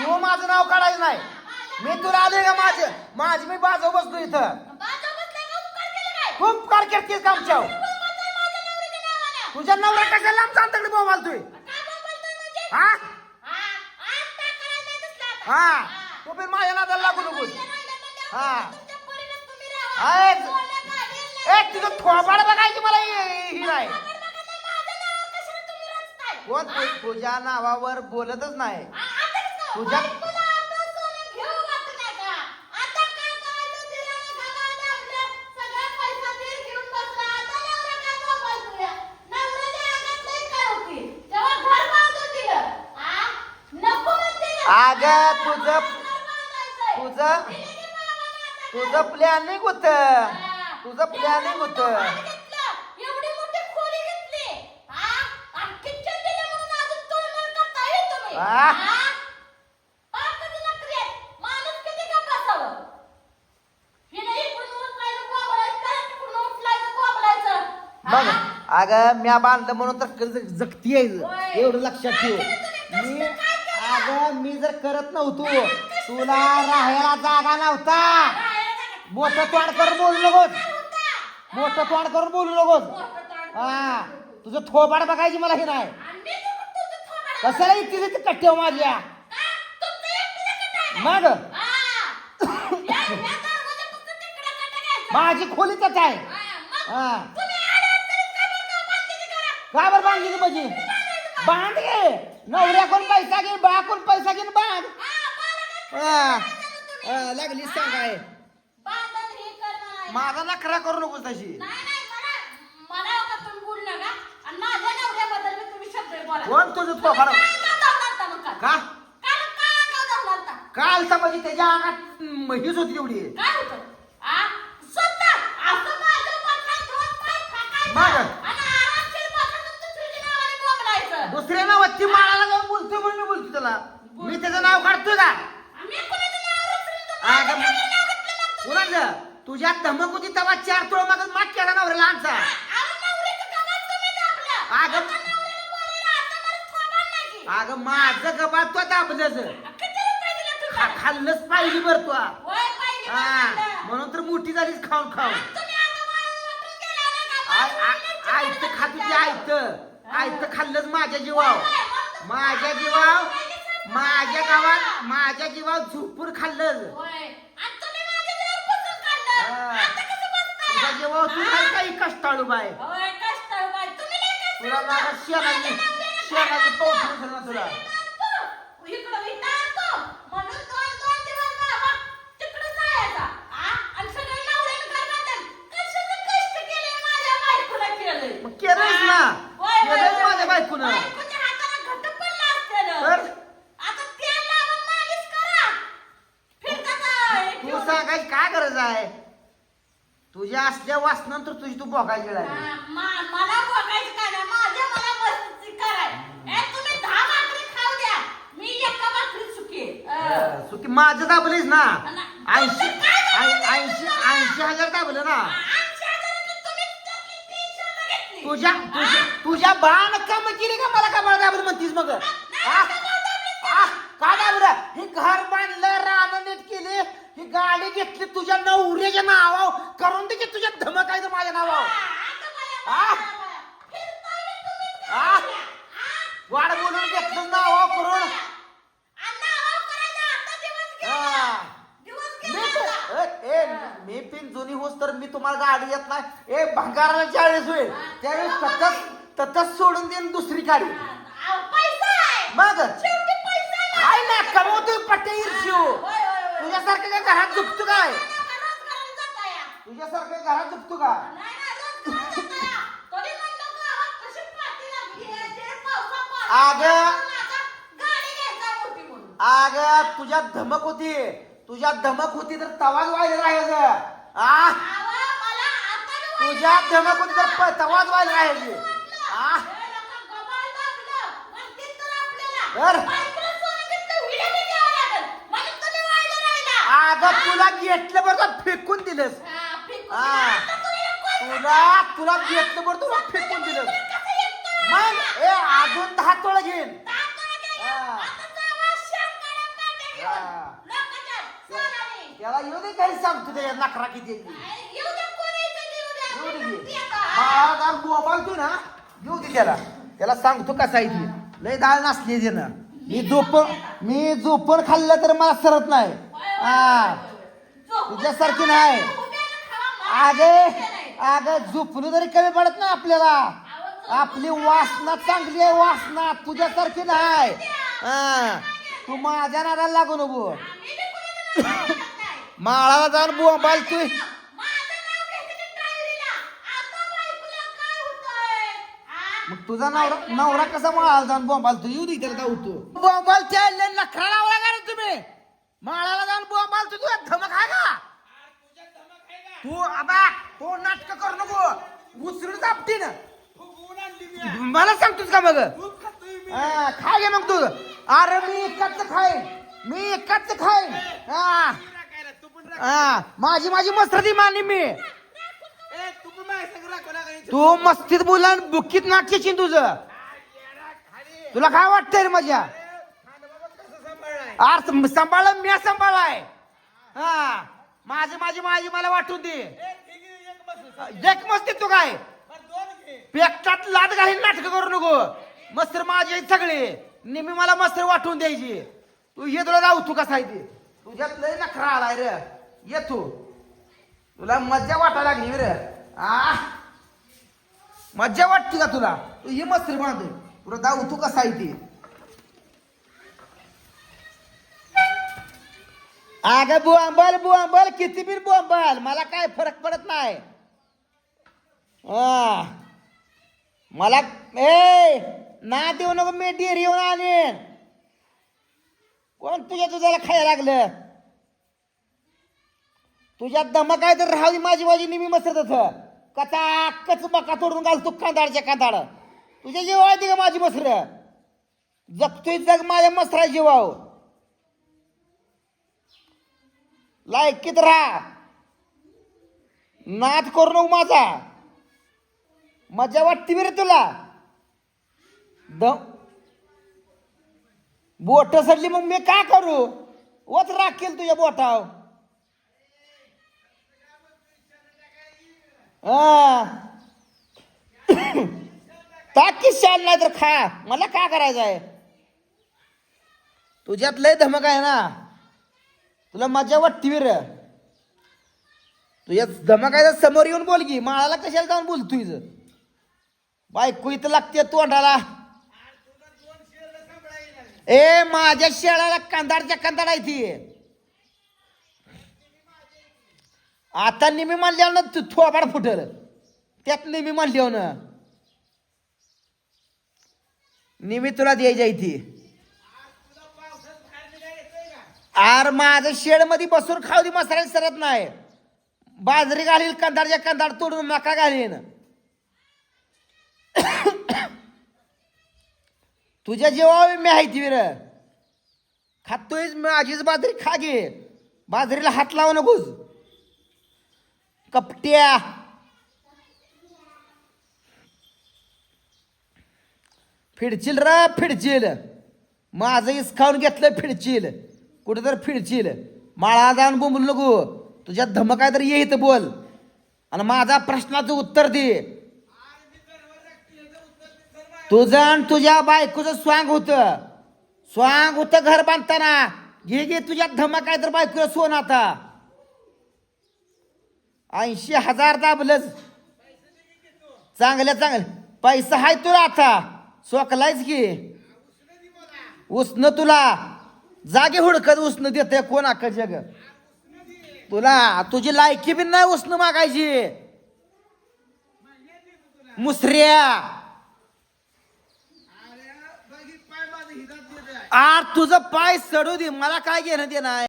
तू माझं नाव काढायचं नाही. मी तुला आले का माझं? माझी मी बाजू बसतो इथं. खूप कार करतेस कामच्याव तुझ्या नवरा कशाला लांब चालतं बोमाल तू हा? हा तू पण माझ्या नादाला लागू नको हा. तुझं थोबाड बघायची मला ही ही नाही. कोण? तू- तुझ्या नावावर बोलतच नाही. तुझ्या- अगं तुझं तुझं तुझं प्लॅनिंग होत. तुझं प्लॅनिंग होत. हा आणि किचन दिलं म्हणून अजून तोडमोड करता येईल तुम्ही आ? हा? पाच कधी नखरे आहेत. माणूस किती का बसावं? हिने इकडून उचलायचं, कोंबडायचं, त्याला तिकडून उचलायचं, कोंबडायचं. बघ हा? अगं म्या बांधलं म्हणून तर कर्ज जगती आहे. एवढं लक्षात ठेव. मी अगं मी जर करत नव्हतो तुला राहायला जागा नव्हता. मोठं तोंड करून बोलू नकोस. मोठं तोंड करून बोलू नकोस. हा तुझं थोबाड बघायची मला हे नाही. कशाला इथे तिथे कट्ट्याव माझ्या. मग. माझी खोली त्याच आहे हा, का बरं बांधली माझी बांध घे नवऱ्या कोण पैसा घे बा कोण पैसा घे बांध. हा, काय हा. हा, लागली करणं नाही. माझा नखरा करू नकोस तशी. का. कोण तुझं काय मग काल? का? काल काय समजी त्याच्या अंगात म्हैस होती एवढी. काय होतं? आ? स्वतः असं माझं पत्रात दोन पाय टाकायचं. मग? आणि आरामशीर बसायचं, दुसरीच्या नावाने दुसऱ्या नावात ती माळाला जाऊन बोलतोय म्हणून बोलतो त्याला. मी त्याचं नाव काढतोय का? कुणाचं नाव नाव मग तुझ्या धमक होती तेव्हा चार तोळ मागत माग केला नवऱ्याला आमचा. अगं-. अगं माझं गबाळ तो दाबलंच? खा- खाल्लंच पाहिजे बर तू. हा. म्हणून तर मोठी झालीस खाऊन खाऊन. आयतं खात होती आयतं. आयतं खाल्लंच माझ्या जीवाव माझ्या जीवाव माझ्या गावात माझ्या जीवाव झुपूर खाल्लं? तुझ्या जीवाव तू? काय काही कष्टाळू बाय तुला शेणाची शेणाची ना तुला आणतो. इकडं इथं आणतो. म्हणून दोन दोन दिवस बाबा तिकडं जायचा. आ? आणि सगळे नवऱ्याला घर बांधेल. कशाचं कष्ट केलंय माझ्या बायकोला केलंय. मग केलंयच ना होय, होय, केलंयच होय. माझ्या बायकोनं बायकोच्या हाताला घटक पडलं असतं. तर आता तेल लावून मालिश करा. फिरकाचं हे तू घेऊन. सांगायची काय गरज आहे तुझ्या असल्या वासनंतर तुझी तू बघायची वेळ आली. हा, मा- मला बघायचं काय नाही. माझ्या मला मस्ती कराय. ए, तुम्ही दहा भाकरी खाऊ द्या. मी एका भाकरीत सुखी आहे. अं. अं, सुकी माझं दाबलीस ना. ऐंशी काय ऐंशी ऐंशी हजार दाबलं ना. तुझ्या तुझ्या तुझया बाण काम केली का मला का दाबलं म्हणतीस मग? आ? आ? का दाबलं हे घर बांधलं रान नीट केली ही गाडी घेतली तुझ्या नवऱ्याच्या नावावर करून दे की तुझ्या धमकायचं माझ्या नावावर? वाढ बोलून घेतलं नावावर करून आणि नावावर करायचं. आता दिवस गेला. हा. दिवस मी गेला आता. तर- ए, मी पिन जुनी होस तर मी तुम्हाला गाडी येत नाही ए भंगाराला चाळीस होईल त्यावेळेस ततच ततच सोडून देईन दुसरी गाडी. मग आहे. ना कमवतोय पट्टे शिव. तुझ्यासारखं काय घरात झुकतो काय. तुझ्यासारखं घरात झुकतो का नाही, नाही, रोज घरात जाता या. तरी म्हणलं गावात कशी पाठी लागली आहे. ते पावसा अगं. आता गाडी घ्यायचा मोठी म्हणून. अग तुझ्या धमक होती तुझ्या धमक होती तर तवाच व्हायला राहायचं आ? अहो, मला आता बी वाईट तुझ्या धमक होती तर तवाच व्हायला राहायची आ? तर. अग तुला घेतलं बरं फेकून दिलंस. तुला तुला घेतलं बरं तुला फेकून दिलं कसं येतं? मग ए अजून दहा तोळ घेईन. हा. शेंगाड्या येऊ दे काही सांगतो त्याच्या नखरा किती आहे. ती. येऊ दे की. बाळा ना. येऊ दे त्याला. त्याला सांगतो कसा आहे ती. लय डाळ नसली आहे त्यानं. मी झोपण मी झोपण खाल्लं तर मला सरत नाही. हा. तुझ्यासारखी नाही. अगे. अगं झोपलं तरी कमी पडत नाही आपल्याला. आपली वासना चांगली आहे वासना. तुझ्यासारखी नाही. हा. तू माझ्या नादाला लागू नको. माळाला जाऊन. आता? आ? मग तुझा नवरा नवरा कसा माळाला जाऊन बोंबाल तू? येऊ दे त्याला जाऊ तू. बोंबाल त्या नखरा लावला का रे तुम्ही? माळाला जाऊन बोंबाल तू तुझा धमक आहे का? तू आबा तो नाटक करू नको. उचलून जापटी ना मला सांगतोस का मग? हा, खा घे मग तू अरे मी एकच खाईन. मी एकच खाईन. हा. हा माझी माझी मस्ती मानी मी. तू मस्तीत बोला आणि बुक्कीत नाट्याची तुझं. तुला काय वाटतंय रे माझ्या आर सांभाळ मी सांभाळाय हा माझी माझी माझी मला वाटून दे. एक मस्ती तू काय? पेटात लाद घालीन नाटक करू नको. मस्तर माझे आहेत सगळे. नेहमी मला मस्तर वाटून द्यायची. तू ये तुला जाऊ तू कसा आहे ते? तुझ्यात लय नखरा आलाय रे. ये तू. तुला मज्जा वाटायला लागली रे आ. मज्जा वाटते का तुला? तू ये मस्तर म्हणतो तुला जाऊ तू कसा आहे ते? अग बुआंबल बुआंबल किती बिन बुआंबल मला काय फरक पडत नाही. मला ए ना देऊ नको मी डेअरी येऊन आणेन कोण तुझ्या तुझ्याला खायला लागलं? तुझ्या दमा काय तर राहावी माझी माझी नेहमी मसरत होत. कचा कच मका तोडून घालतो कांदाडच्या कांदाड तुझ्या जेव्हा का माझी मसर? जगतोय जग माझ्या मसरा जीवाव लायकीत राहा. नाद करू नको माझा. मजा वाटते बी रे तुला. द बोट सडली मग मी का करू? वच राखेल तुझ्या बोटाव हा. टाक शाल नाही तर खा. मला का करायचं आहे? तुझ्यात लय धमक आहे ना. तुला मजा वाटती रे तुझ्या धमक आहे तर समोर येऊन बोल की. माळाला कशाला जाऊन बोल तुझ बायको इथं लागते तोंडाला. ए माझ्या शेळाला कांदाडच्या कांदाड आहे ती. आता निमी मानल्यावर ना तू थोबाड फुटल. त्यात निमी मानल्यावर ना. निमी तुला द्यायची आहे ती आर माझं शेडमध्ये बसून खाऊ दे मसाला सरत नाही. बाजरी घालील कंदाडच्या कंदाड तोडून मका घालीन. तुझ्या जेव्हा मी आहे ती विर. खातोय माझीच बाजरी खा घे बाजरीला हात लावू नकोस. कपट्या. फिडचिल र फिडचिल. माझं इस खाऊन घेतलं फिडचिल. कुठं तर फिडचिल. माळा जाऊन बोंबलू नको. तुझ्या धमक आहे तर ये इथं बोल. आणि माझा प्रश्नाचं उत्तर दे. तुझं आणि तुझ्या बायकोचं स्वांग होतं. स्वांग होतं घर बांधताना. घे घे तुझ्या धमकाय आहे तर बायकोचं सोन आता. ऐंशी हजार दाबलंच. चांगल्या चांगलं पैसा हाय तुला आता. सोकलायच की. उसनं तुला. जागे हुडकत उसनं देते कोण अख्खा जग. तुला तुझी लायकी बी नाही उसनं मागायची. मुसऱ्या. आर तुझं पाय सडू दे. मला काय घेणं देणं आहे?